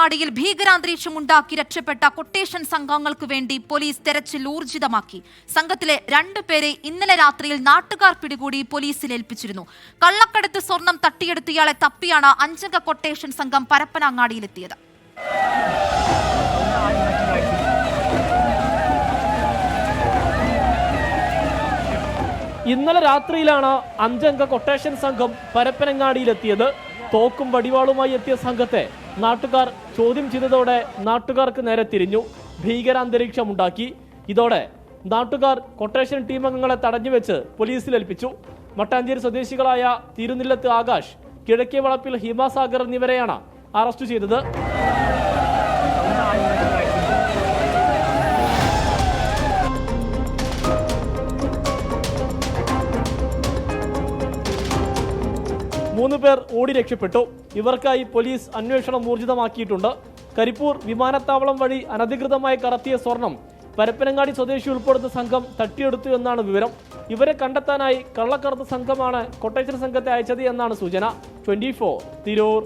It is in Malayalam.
പരപ്പനങ്ങാടിയിൽ ഭീകരാന്തരീക്ഷം ഉണ്ടാക്കി രക്ഷപ്പെട്ട കൊട്ടേഷൻ സംഘങ്ങൾക്ക് വേണ്ടി പോലീസ് തെരച്ചിൽ ഊർജിതമാക്കി. സംഘത്തിലെ രണ്ടുപേരെ ഇന്നലെ രാത്രിയിൽ നാട്ടുകാർ പിടികൂടി പോലീസിൽ ഏൽപ്പിച്ചിരുന്നു. കള്ളക്കടത്ത് സ്വർണം തട്ടിയെടുത്ത് ഇയാളെ തപ്പിയാണ് അഞ്ചംഗ കൊട്ടേഷൻ സംഘം പരപ്പനങ്ങാടിയിലെത്തിയത്. ഇന്നലെ രാത്രിയിലാണ് അഞ്ചംഗ കൊട്ടേഷൻ സംഘം പരപ്പനങ്ങാടിയിലെത്തിയത്. തോക്കും വടിവാളുമായി എത്തിയ സംഘത്തെ നാട്ടുകാർ ചോദ്യം ചെയ്തതോടെ നാട്ടുകാർക്ക് നേരെ തിരിഞ്ഞു. ഭീകരാന്തരീക്ഷമുണ്ടാക്കി. ഇതോടെ നാട്ടുകാർ കൊട്ടേഷൻ ടീം അംഗങ്ങളെ തടഞ്ഞുവെച്ച് പോലീസിൽ ഏൽപ്പിച്ചു. മട്ടാഞ്ചേരി സ്വദേശികളായ തിരുനില്ലത്ത് ആകാശ് കിഴക്കേ വളപ്പിൽ ഹിമാസാഗർ എന്നിവരെയാണ് അറസ്റ്റ് ചെയ്തത്. മൂന്ന് പേർ ഓടി രക്ഷപ്പെട്ടു. ഇവർക്കായി പോലീസ് അന്വേഷണം ഊർജിതമാക്കിയിട്ടുണ്ട്. കരിപ്പൂർ വിമാനത്താവളം വഴി അനധികൃതമായി കടത്തിയ സ്വർണം പരപ്പനങ്ങാടി സ്വദേശി ഉൾപ്പെടുന്ന സംഘം തട്ടിയെടുത്തു എന്നാണ് വിവരം. ഇവരെ കണ്ടെത്താനായി കള്ളക്കടത്ത് സംഘമാണ് കൊട്ടേഷൻ സംഘത്തെ അയച്ചത് എന്നാണ് സൂചന. ട്വന്റി തിരൂർ.